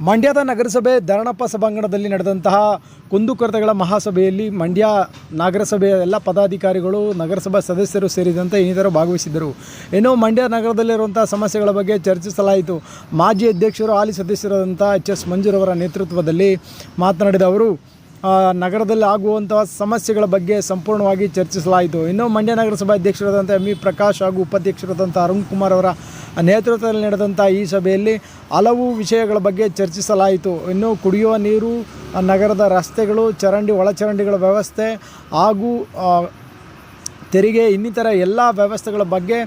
ಮಂಡ್ಯದ ನಗರಸಭೆ ಧರಣಪ್ಪ ಸಭಾಂಗಣದಲ್ಲಿ ನಡೆದಂತಹ ಕುಂದುಕೊರತೆಗಳ ಮಹಾಸಭೆಯಲ್ಲಿ ಮಂಡ್ಯ ನಗರಸಭೆಯ ಎಲ್ಲ ಪದಾಧಿಕಾರಿಗಳು, ನಗರಸಭಾ ಸದಸ್ಯರು ಸೇರಿದಂತೆ ಇನ್ನಿತರ ಭಾಗವಹಿಸಿದ್ದರು. ಇನ್ನು ಮಂಡ್ಯ ನಗರದಲ್ಲಿರುವಂಥ ಸಮಸ್ಯೆಗಳ ಬಗ್ಗೆ ಚರ್ಚಿಸಲಾಯಿತು. ಮಾಜಿ ಅಧ್ಯಕ್ಷರು ಹಾಲಿ ಸದಸ್ಯರಾದಂಥ ಎಚ್ ಎಸ್ ಮಂಜೂರವರ ನೇತೃತ್ವದಲ್ಲಿ ಮಾತನಾಡಿದ ಅವರು ನಗರದಲ್ಲಿ ಆಗುವಂತಹ ಸಮಸ್ಯೆಗಳ ಬಗ್ಗೆ ಸಂಪೂರ್ಣವಾಗಿ ಚರ್ಚಿಸಲಾಯಿತು. ಇನ್ನು ಮಂಡ್ಯ ನಗರಸಭಾ ಅಧ್ಯಕ್ಷರಾದಂಥ ಎಂ ಇ ಪ್ರಕಾಶ್ ಹಾಗೂ ಉಪಾಧ್ಯಕ್ಷರಾದಂಥ ಅರುಣ್ ಕುಮಾರ್ ಅವರ ನೇತೃತ್ವದಲ್ಲಿ ನಡೆದಂಥ ಈ ಸಭೆಯಲ್ಲಿ ಹಲವು ವಿಷಯಗಳ ಬಗ್ಗೆ ಚರ್ಚಿಸಲಾಯಿತು. ಇನ್ನು ಕುಡಿಯುವ ನೀರು, ನಗರದ ರಸ್ತೆಗಳು, ಚರಂಡಿ, ಒಳಚರಂಡಿಗಳ ವ್ಯವಸ್ಥೆ ಹಾಗೂ ತೆರಿಗೆ, ಇನ್ನಿತರ ಎಲ್ಲ ವ್ಯವಸ್ಥೆಗಳ ಬಗ್ಗೆ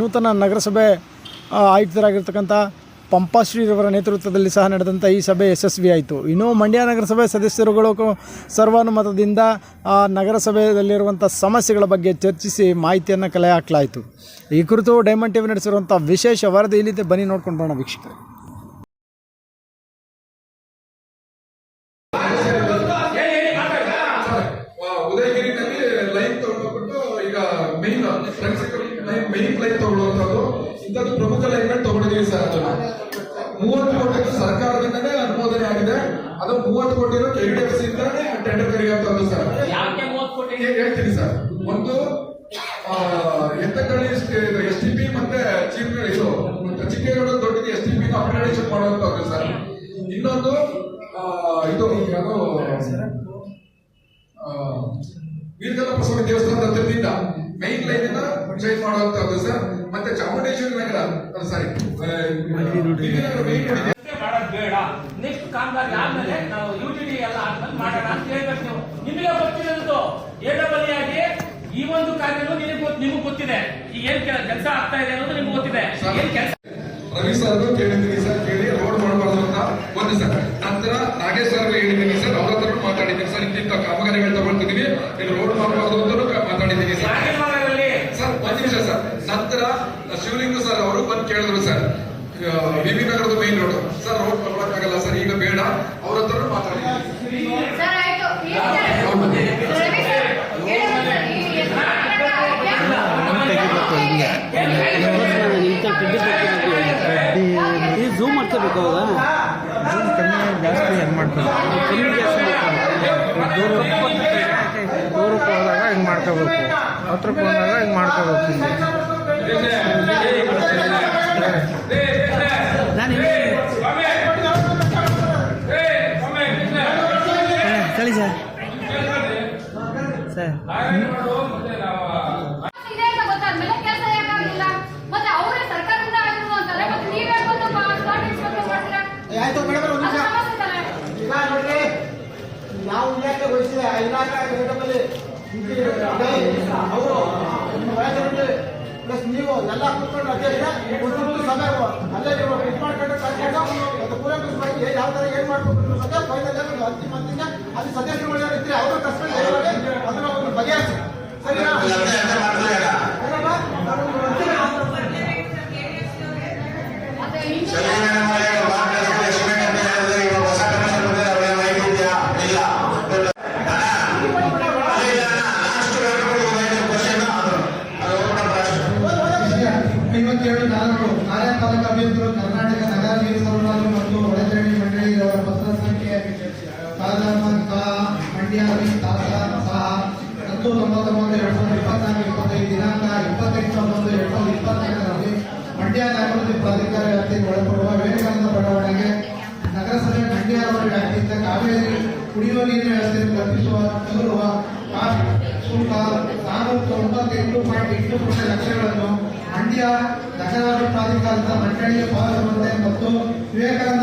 ನೂತನ ನಗರಸಭೆ ಆಯುಕ್ತರಾಗಿರ್ತಕ್ಕಂಥ ಪಂಪಾಶ್ರೀರವರ ನೇತೃತ್ವದಲ್ಲಿ ಸಹ ನಡೆದಂಥ ಈ ಸಭೆ ಯಶಸ್ವಿಯಾಯಿತು ಇನ್ನು ಮಂಡ್ಯ ನಗರಸಭೆ ಸದಸ್ಯರುಗಳು ಸರ್ವಾನುಮತದಿಂದ ನಗರಸಭೆಯಲ್ಲಿರುವಂಥ ಸಮಸ್ಯೆಗಳ ಬಗ್ಗೆ ಚರ್ಚಿಸಿ ಮಾಹಿತಿಯನ್ನು ಕಲೆ ಹಾಕಲಾಯಿತು. ಈ ಕುರಿತು ಡೈಮಂಡ್ ಟಿವಿ ನಡೆಸಿರುವಂಥ ವಿಶೇಷ ವರದಿ ಇಲ್ಲಿದೆ. ಬನ್ನಿ ನೋಡ್ಕೊಂಡು ಬರೋಣ ವೀಕ್ಷಕರೇ. ಲೈನ್ಗಳು ಸರ್ ಅದನ್ನ ಮೂವತ್ತು ಕೋಟಿ ಸರ್ಕಾರದಿಂದನೇ ಅನುಮೋದನೆ ಆಗಿದೆ. ಅದು ಮೂವತ್ತು ಕೋಟಿ ಕೆ ಡಿ ಎಫ್ ಸಿ ಇಂದಾನೆ ಟೆಂಡರ್ ಕರೆಯುವಂಥದ್ದು ಸರ್. ಹೇಳ್ತೀನಿ ಸರ್. ಒಂದು ಎತ್ತಕಳ್ಳಿ ಎಸ್ ಟಿ ಪಿ ಮತ್ತೆ ಚೀರ್ಕಳ್ಳಿ ಇದು ಚಿಕ್ಕೇಗೌಡ ದೊಡ್ಡದು ಎಸ್ ಟಿ ಪಿ ಅಪ್ಗ್ರೇಡೇಷನ್ ಮಾಡುವಂತದ್ದು ಸರ್. ಇನ್ನೊಂದು ಇದು ಯಾವುದು ಆ, ಪ್ರಸಾದ ದೇವಸ್ಥಾನದ ಹತ್ತಿರದಿಂದ ಮೈನ್ ಲೈನ್ ಇಂದ ಚೇಂಜ್ ಮಾಡುವಂತದ್ದು ಸರ್. ಮತ್ತೆ ಚಾಮುಂಡೇಶ್ವರಿ ನಗರ ಸಾರಿ ಮಾಡೋದು ಬೇಡ. ನೆಕ್ಸ್ಟ್ ಕಾಮಗಾರಿ ಆದ್ಮೇಲೆ ನಾವು ಯು ಟಿ ಡಿ ಎಲ್ಲ ಆದ್ಮೇಲೆ ಮಾಡೋಣ ಅಂತ ಹೇಳ್ಬೇಕು ನೀವು. ನಿಮಗೆ ಗೊತ್ತಿರೋದು ಎಡಬಲಿ ಈ ಒಂದು ಕಾರ್ಯನು ನಿಮಗೆ ನಿಮಗೆ ಗೊತ್ತಿದೆ. ಈಗ ಏನ್ ಕೆಲಸ ಆಗ್ತಾ ಇದೆ ಅನ್ನೋದು ನಿಮ್ಗೆ ಗೊತ್ತಿದೆ. ಏನ್ ಕೆಲಸ ರವಿ ಸರ್ ಕೇಳಿದ್ದೀನಿ ಸರ್ ಕೇಳಿ ರೋಡ್ ಮಾಡಬಾರ್ದು ಅಂತ. ಒಂದು ಸರ್. ನಂತರ ನಾಗೇಶ್ ಸರ್ ಹೇಳಿದ್ದೀನಿ ಸರ್ ಅವ್ರ ಹತ್ರ ಮಾತಾಡಿದ್ದೀನಿ ಸರ್. ಇಂತಿಂತ ಕಾಮಗಾರಿಗಳು ತಗೊಳ್ತಿದೀವಿ ಇಲ್ಲಿ ರೋಡ್ ಮಾಡಬಾರ್ದು ಅಂತ ಮಾತಾಡಿದ್ದೀನಿ ಸರ್ ರಾಜಮಾರ್ಗದಲ್ಲಿ ಸರ್ ಒಂದ್ ನಿಮಿಷ ಸರ್ ನಂತರ ಶಿವಲಿಂಗ ಸರ್ ಅವರು ಬಂದು ಕೇಳಿದ್ರು ಸರ್ ವಿವಿ ನಗರದ ಮೇನ್ ರೋಡ್ ಸರ್ ರೋಡ್ ತಗೊಳಕ್ಕಾಗಲ್ಲ ಸರ್ ಈಗ ಬೇಡ ಅವ್ರ ಹತ್ರ ಮಾತಾಡಿ ಸರ್ ಆಯ್ತು ರವಿ ಸರ್ ಈ ಝೂಮ್ ಮಾಡ್ಕೋಬೇಕು ಅವಾಗ ಝೂಮ್ ಕಮ್ಮಿ ಜಾಸ್ತಿ ಹೆಂಗೆ ಮಾಡ್ಕೋಬೇಕು ಕಮ್ಮಿ ಜಾಸ್ತಿ ದೂರ ದೂರಕ್ಕೆ ಹೋದಾಗ ಹಿಂಗೆ ಮಾಡ್ಕೋಬೇಕು ಹತ್ರಕ್ಕೆ ಹೋದಾಗ ಹಿಂಗೆ ಮಾಡ್ಕೋಬೇಕು ಸರಿ ಸರ್ ಸರ್ ನೀವೇ ಇಲಾಖೆ ವಹಿಸಿದೆ ಇಲಾಖೆ ಅವರು ಪ್ಲಸ್ ನೀವು ಎಲ್ಲ ಕೂತ್ಕೊಂಡು ಅಧ್ಯಕ್ಷ ಒಂದು ಸಭೆ ಅಲ್ಲೇ ನೀವು ಇದು ಮಾಡ್ಕೊಂಡು ಕರ್ಕೊಂಡು ಒಂದು ಮಾಡಿ ಯಾವ ಥರ ಏನು ಮಾಡ್ಬೇಕು? ಸದ್ಯ ಫೈನಲ್ ಒಂದು ಅಂತಿಮ ಅಲ್ಲಿ ಸದಸ್ಯರುಗಳು ಯಾರು ಇದ್ರೆ ಅವರು ಕಸ್ಕೊಂಡು ಕಾಲಮಾನಕ ಮಂಡ್ಯ ತಾಸ ಸಹ ಹತ್ತು ತೊಂಬತ್ತೊಂಬತ್ತು ಎರಡ್ ಸಾವಿರದ ಇಪ್ಪತ್ತೈದು ದಿನಾಂಕ ಇಪ್ಪತ್ತೆಂಟು ಹನ್ನೊಂದು ಎರಡ್ ಸಾವಿರದ ಮಂಡ್ಯ ನಗರದ ಪ್ರಾಧಿಕಾರ ವ್ಯಾಪ್ತಿಗೆ ಒಳಪಡುವ ವಿವೇಕಾನಂದ ನಗರಸಭೆ ಮಂಡ್ಯ ಅವರ ಕಾವೇರಿ ಕುಡಿಯುವ ನೀರಿನ ವ್ಯವಸ್ಥೆಯನ್ನು ಕಲ್ಪಿಸುವ ಕಾಸ್ಟ್ ಶುಲ್ಕ ನಾನೂರ ತೊಂಬತ್ತೆಂಟು ಪಾಯಿಂಟ್ ಎಂಟು ಕೋಟಿ ಲಕ್ಷಗಳನ್ನು ಮಂಡ್ಯ ನಗರಾಭಿವೃದ್ಧಿ ಪ್ರಾಧಿಕಾರದ ಮಂಡಳಿಗೆ ಪಾವತಿಸುವಂತೆ ಮತ್ತು ವಿವೇಕಾನಂದ